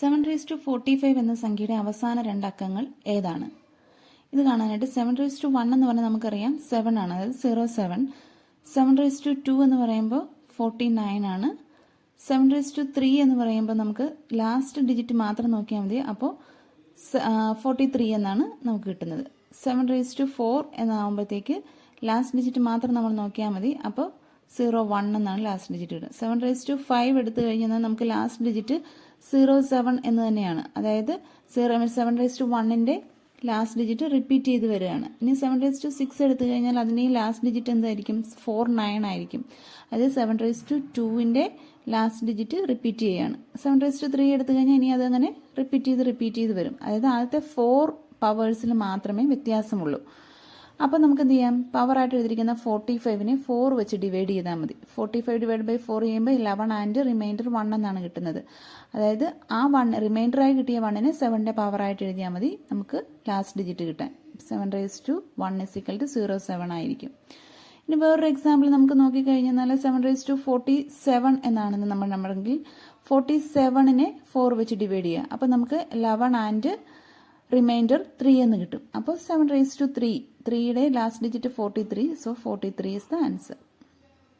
Seven raise to forty five എന്ന സംഖ്യയുടെ അവസാന രണ്ട് അക്കങ്ങൾ ഏതാണ്? ഇത് കാണാനായിട്ട് സെവൻ റേസ് ടു വൺ എന്ന് പറഞ്ഞാൽ നമുക്കറിയാം. സെവൻ ആണ് അതായത് zero seven seven raise to two എന്ന് പറയുമ്പോൾ ഫോർട്ടി നയൻ ആണ്. സെവൻ റേസ് ടു ത്രീ എന്ന് പറയുമ്പോൾ നമുക്ക് ലാസ്റ്റ് ഡിജിറ്റ് മാത്രം നോക്കിയാൽ മതി. അപ്പോൾ ഫോർട്ടി ത്രീ എന്നാണ് നമുക്ക് കിട്ടുന്നത്. സെവൻ റേസ് ടു ഫോർ എന്നാകുമ്പോഴത്തേക്ക് ലാസ്റ്റ് ഡിജിറ്റ് മാത്രം നമ്മൾ നോക്കിയാൽ മതി. അപ്പോൾ സീറോ വൺ എന്നാണ് ലാസ്റ്റ് ഡിജിറ്റ് ഇടുന്നത്. സെവൻ റേസ് ടു ഫൈവ് എടുത്തു കഴിഞ്ഞാൽ നമുക്ക് ലാസ്റ്റ് ഡിജിറ്റ് സീറോ സെവൻ എന്ന് തന്നെയാണ്. അതായത് സീറോ സെവൻ റേസ് ടു വണ്ണിന്റെ ലാസ്റ്റ് ഡിജിറ്റ് റിപ്പീറ്റ് ചെയ്ത് വരികയാണ്. ഇനി സെവൻ റേസ് ടു സിക്സ് എടുത്തു കഴിഞ്ഞാൽ അതിന് ലാസ്റ്റ് ഡിജിറ്റ് എന്തായിരിക്കും? ഫോർ നയൻ ആയിരിക്കും. അതായത് സെവൻ റേസ് ടു ടുവിന്റെ ലാസ്റ്റ് ഡിജിറ്റ് റിപ്പീറ്റ് ചെയ്യുകയാണ് സെവൻ റേസ് ടു ത്രീ എടുത്തു കഴിഞ്ഞാൽ ഇനി അതങ്ങനെ റിപ്പീറ്റ് ചെയ്ത് റിപ്പീറ്റ് ചെയ്ത് വരും. അതായത് ആദ്യത്തെ ഫോർ പവേഴ്സിൽ മാത്രമേ വ്യത്യാസമുള്ളൂ. അപ്പോൾ നമുക്ക് എന്ത് ചെയ്യാം? പവർ ആയിട്ട് എഴുതിയിരിക്കുന്ന ഫോർട്ടി ഫൈവിനെ ഫോർ വെച്ച് ഡിവൈഡ് ചെയ്താൽ മതി. Forty five divide by four ചെയ്യുമ്പോൾ ഇലവൺ ആൻഡ് റിമൈൻഡർ വൺ എന്നാണ് കിട്ടുന്നത്. അതായത് ആ വൺ റിമൈൻഡറായി കിട്ടിയ വണ്ണിനെ സെവന്റെ പവർ ആയിട്ട് എഴുതിയാൽ മതി. നമുക്ക് ലാസ്റ്റ് ഡിജിറ്റ് കിട്ടാൻ. Seven raise to one is equal to zero seven ആയിരിക്കും. ഇനി വേറൊരു എക്സാമ്പിൾ നമുക്ക് നോക്കിക്കഴിഞ്ഞാൽ seven raise to forty seven എന്നാണെന്ന് നമ്മൾ നമ്മളെങ്കിൽ ഫോർട്ടി സെവനിനെ ഫോർ വെച്ച് ഡിവൈഡ് ചെയ്യുക അപ്പോൾ നമുക്ക് ലെവൻ ആൻഡ് റിമൈൻഡർ ത്രീ എന്ന് കിട്ടും. അപ്പോൾ സെവൻ റേസ് ടു ത്രീ ത്രീയുടെ last digit forty three so forty three is the answer